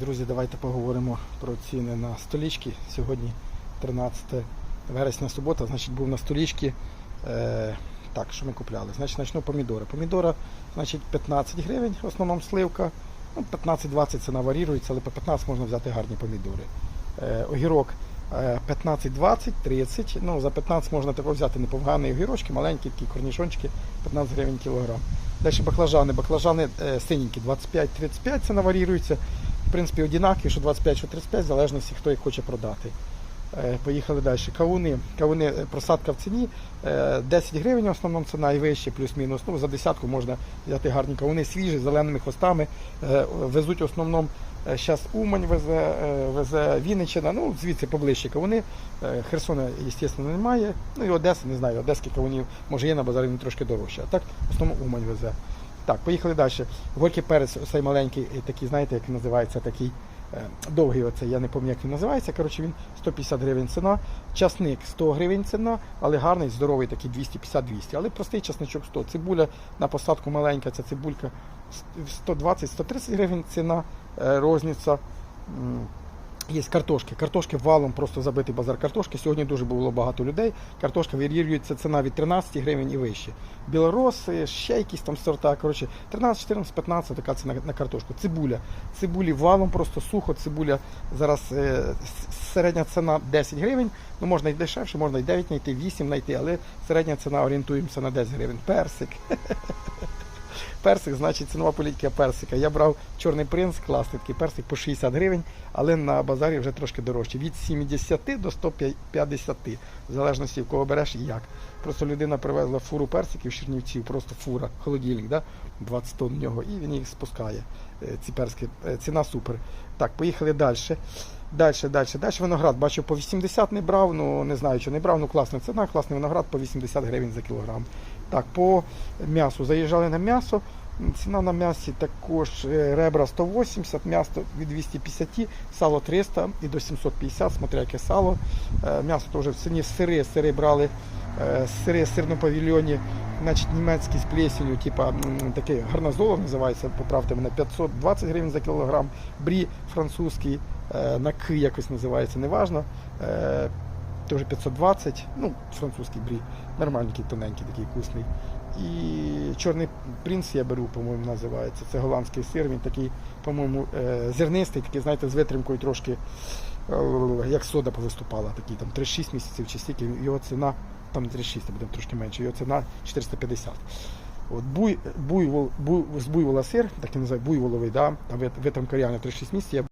Друзі, давайте поговоримо про ціни на столічки. Сьогодні 13 вересня субота, значить був на столічки. Е, так, що ми купляли? Значить, почну помідори. Помідора, значить, 15 гривень, в основному сливка. Ну, 15-20 ціна варірується, але по 15 можна взяти гарні помідори. Е, огірок е, 15-20, 30. Ну, за 15 можна також взяти непогані огірочки, маленькі такі корнішончики, 15 гривень кілограм. Далі баклажани. Баклажани е, синенькі 25-35 ціна варірується. В принципі, однакові, що 25, що 35, в залежності, хто їх хоче продати. Е, Поїхали далі. Кавуни. Кавуни е, просадка в ціні. е, 10 гривень в основному ціна і вище, плюс-мінус. Ну, за десятку можна взяти гарні кавуни, свіжі, зеленими хвостами. Е, Везуть в основному зараз Умань везе, е, везе Вінниччина, ну звідси поближче кавуни. Е, Херсона, звісно, немає. Ну і Одеса, не знаю, одеських кавунів, може є на базарі трошки дорожче. А так, в основному Умань везе. Так, поїхали далі. Горький перець, цей маленький, е, такий, знаєте, як він називається, такий е, довгий оцей, я не пам'ятаю, як він називається. Коротше, він 150 гривень ціна. Часник 100 гривень ціна, але гарний, здоровий, такий 250-200. Але простий часничок 100. Цибуля на посадку маленька, ця цибулька 120-130 гривень ціна, е, розниця. Є картошки. Картошки валом просто забитий базар картошки. Сьогодні дуже було багато людей. Картошка варіюється ціна від 13 гривень і вище. Білороси, ще якісь там сорта. Коротше, 13, 14, 15 така ціна на картошку. Цибуля. Цибулі валом просто сухо. Цибуля зараз е, середня ціна 10 гривень. Ну можна і дешевше, можна і 9 знайти, 8 знайти, але середня ціна орієнтуємося на 10 гривень. Персик. Персик, значить, цінова політика персика. Я брав чорний принц, класний такий персик по 60 гривень, але на базарі вже трошки дорожче. Від 70 до 150, в залежності в кого береш і як. Просто людина привезла фуру персиків з Чернівців, просто фура, холодильник, да? 20 тонн в нього, і він їх спускає. е, Ці персики. Е, Ціна супер. Так, поїхали далі. Далі, далі, далі виноград. Бачу, по 80 не брав, ну не знаю, що не брав, ну класна ціна, класний виноград по 80 гривень за кілограм. Так, по м'ясу. Заїжджали на м'ясо. Ціна на м'ясі також е, ребра 180, м'ясо від 250, сало 300 і до 750, смотря яке сало. Е, М'ясо теж в ціні сири, сири брали, е, сири в сирному павільйоні, значить німецький з плесенью, типа такий гарнозолов називається, поправте мене, 520 гривень за кілограм, брі французький, на К якось називається, неважно. Е, Теж 520, ну, французький брі, нормальний, тоненький, такий вкусний. І чорний принц я беру, по-моєму, називається. Це голландський сир, він такий, по-моєму, е, зернистий, такий, знаєте, з витримкою трошки, е, як сода повиступала, такий там 3-6 місяців чи стільки. Його ціна, там не 3-6, а буде трошки менше, його ціна 450. От буй, буйвол, буй, з буйвола сир, так і називають, буйволовий, да, там витримка реально 3-6 місяців.